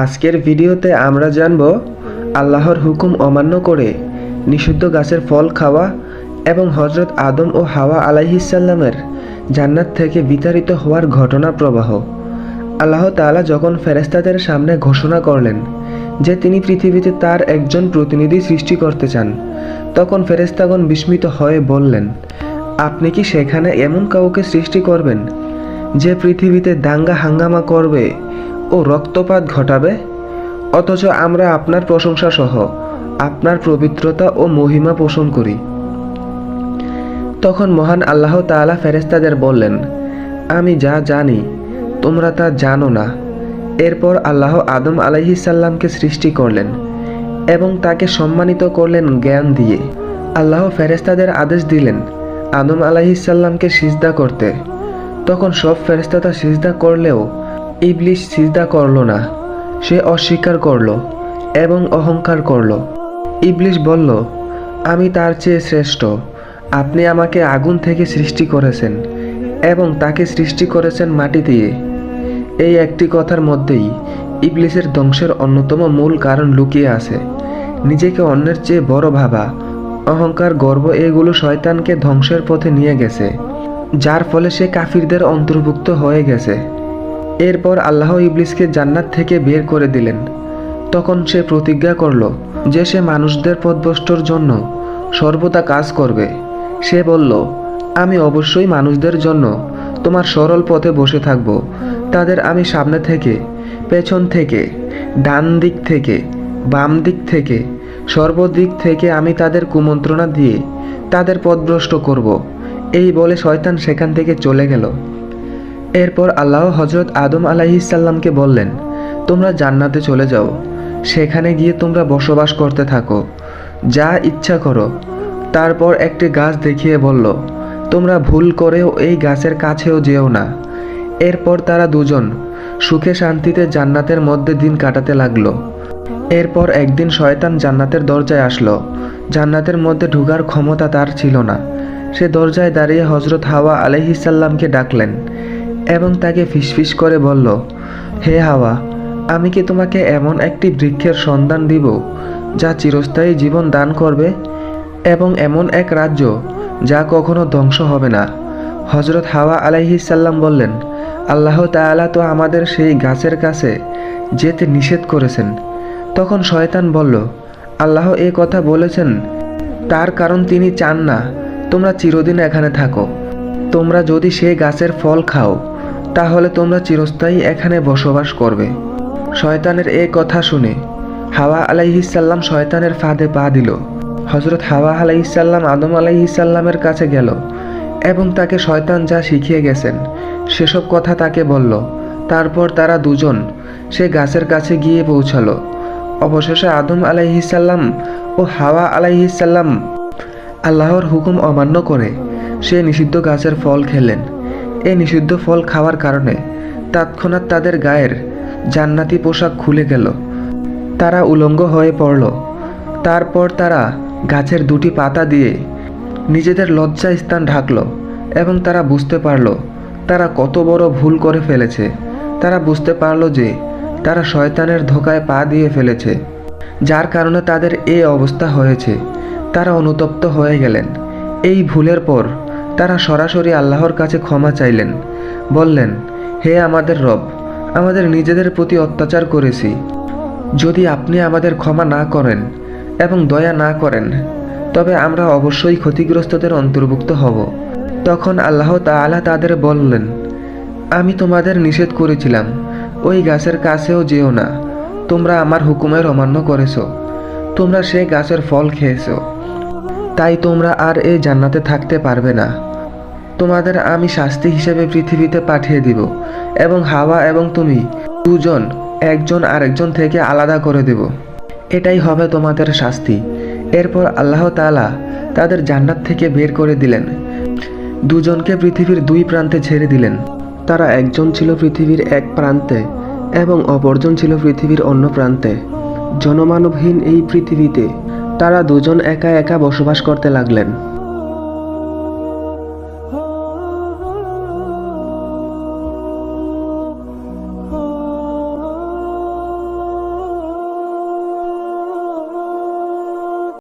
আজকের ভিডিওতে আমরা জানব আল্লাহর হুকুম অমান্য করে নিষিদ্ধ গাছের ফল খাওয়া এবং হজরত আদম ও হাওয়া আলাইহিসাল্লামের জান্নাত থেকে বিতাড়িত হওয়ার ঘটনা প্রবাহ। আল্লাহ তালা যখন ফেরেস্তাদের সামনে ঘোষণা করলেন যে তিনি পৃথিবীতে তার একজন প্রতিনিধি সৃষ্টি করতে চান, তখন ফেরেস্তাগণ বিস্মিত হয়ে বললেন, আপনি কি সেখানে এমন কাউকে সৃষ্টি করবেন যে পৃথিবীতে দাঙ্গা হাঙ্গামা করবে ও রক্তপাত ঘটাবে? অথচ আমরা আপনার প্রশংসা সহ আপনার পবিত্রতা ও মহিমা পোষণ করি। তখন মহান আল্লাহ তাআলা ফেরেস্তাদের বললেন, আমি যা জানি, তোমরা তা জানো না। এরপর আল্লাহ আদম আলাইহিসাল্লামকে সৃষ্টি করলেন এবং তাকে সম্মানিত করলেন জ্ঞান দিয়ে। আল্লাহ ফেরেস্তাদের আদেশ দিলেন আদম আলাইহিসাল্লামকে সিজদা করতে। তখন সব ফেরেস্তারা সিজদা করলেও ইবলিশ সিজদা করল না। সে অস্বীকার করল এবং অহংকার করল। ইবলিশ বলল, আমি তার চেয়ে শ্রেষ্ঠ। আপনি আমাকে আগুন থেকে সৃষ্টি করেছেন এবং তাকে সৃষ্টি করেছেন মাটি দিয়ে। এই একটি কথার মধ্যেই ইবলিসের ধ্বংসের অন্যতম মূল কারণ লুকিয়ে আছে। নিজেকে অন্যের চেয়ে বড় ভাবা, অহংকার, গর্ব, এগুলো শয়তানকে ধ্বংসের পথে নিয়ে গেছে, যার ফলে সে কাফিরদের অন্তর্ভুক্ত হয়ে গেছে। এরপর আল্লাহ ইবলিসকে জান্নাত থেকে বের করে দিলেন। তখন সে প্রতিজ্ঞা করল যে সে মানুষদের পথভ্রষ্টর জন্য সর্বদা কাজ করবে। সে বলল, আমি অবশ্যই মানুষদের জন্য তোমার সরল পথে বসে থাকব। তাদের আমি সামনে থেকে, পেছন থেকে, ডান দিক থেকে, বাম দিক থেকে, সর্বদিক থেকে আমি তাদের কুমন্ত্রণা দিয়ে তাদের পথভ্রষ্ট করব। এই বলে শয়তান সেখান থেকে চলে গেল। এরপর আল্লাহ হজরত আদম আলাইহিসাল্লামকে বললেন, তোমরা জান্নাতে চলে যাও। সেখানে গিয়ে তোমরা বসবাস করতে থাকো। যা ইচ্ছা করো। তারপর একটি গাছ দেখিয়ে বলল, তোমরা ভুল করেও এই গাছের কাছেও যেও না। এরপর তারা দুজন সুখে শান্তিতে জান্নাতের মধ্যে দিন কাটাতে লাগল। এরপর একদিন শয়তান জান্নাতের দরজায় আসলো। জান্নাতের মধ্যে ঢুকার ক্ষমতা তার ছিল না। সে দরজায় দাঁড়িয়ে হজরত হাওয়া আলহিসাল্লামকে ডাকলেন এবং তাকে ফিসফিস করে বলল, হে হাওয়া, আমি কি তোমাকে এমন একটি বৃক্ষের সন্ধান দিব যা চিরস্থায়ী জীবন দান করবে এবং এমন এক রাজ্য যা কখনো ধ্বংস হবে না? হজরত হাওয়া আলাইহিসাল্লাম বললেন, আল্লাহ তাআলা তো আমাদের সেই গাছের কাছে যেতে নিষেধ করেছেন। তখন শয়তান বলল, আল্লাহ এ কথা বলেছেন, তার কারণ তিনি চান না, তোমরা চিরদিন এখানে থাকো। তোমরা যদি সেই গাছের ফল খাও তাহলে তোমরা চিরস্থায়ী এখানে বসবাস করবে। শয়তানের এ কথা শুনে হাওয়া আলাইহিসাল্লাম শয়তানের ফাঁদে পা দিল। হজরত হাওয়া আলাইহিসাল্লাম আদম আলাইহিসাল্লামের কাছে গেল এবং তাকে শয়তান যা শিখিয়ে গেছেন, সেসব কথা তাকে বলল। তারপর তারা দুজন সে গাছের কাছে গিয়ে পৌঁছালো। অবশেষে আদম আলাইহিসাল্লাম ও হাওয়া আলাইহিসাল্লাম আল্লাহর হুকুম অমান্য করে সে নিষিদ্ধ গাছের ফল খেলেন। এই নিষিদ্ধ ফল খাওয়ার কারণে তৎক্ষণাৎ তাদের গায়ের জান্নাতি পোশাক খুলে গেল। তারা উলঙ্গ হয়ে পড়ল। তারপর তারা গাছের দুটি পাতা দিয়ে নিজেদের লজ্জা স্থান ঢাকল এবং তারা বুঝতে পারল, তারা কত বড় ভুল করে ফেলেছে। তারা বুঝতে পারল যে তারা শয়তানের ধোকায় পা দিয়ে ফেলেছে, যার কারণে তাদের এই অবস্থা হয়েছে। তারা অনুতপ্ত হয়ে গেলেন। এই ভুলের পর তারা সরাসরি আল্লাহর কাছে ক্ষমা চাইলেন। বললেন, হে আমাদের রব, আমাদের নিজেদের প্রতি অত্যাচার করেছি। যদি আপনি আমাদের ক্ষমা না করেন এবং দয়া না করেন, তবে আমরা অবশ্যই ক্ষতিগ্রস্তদের অন্তর্ভুক্ত হব। তখন আল্লাহ তাআলা তাদের বললেন, আমি তোমাদের নিষেধ করেছিলাম, ওই গাছের কাছেও যেও না। তোমরা আমার হুকুমের অমান্য করেছ। তোমরা সেই গাছের ফল খেয়েছো। তাই তোমরা আর এই জান্নাতে থাকতে পারবে না। তোমাদের আমি শাস্তি হিসেবে পৃথিবীতে পাঠিয়ে দিব, এবং হাওয়া এবং তুমি দুজন, একজন আরেকজন থেকে আলাদা করে দেব। এটাই হবে তোমাদের শাস্তি। এরপর আল্লাহ তাআলা তাদের জান্নাত থেকে বের করে দিলেন। দুজনকে পৃথিবীর দুই প্রান্তে ছেড়ে দিলেন। তারা একজন ছিল পৃথিবীর এক প্রান্তে, এবং অপরজন ছিল পৃথিবীর অন্য প্রান্তে। জনমানবহীন এই পৃথিবীতে তারা দুজন একা একা বসবাস করতে লাগলেন।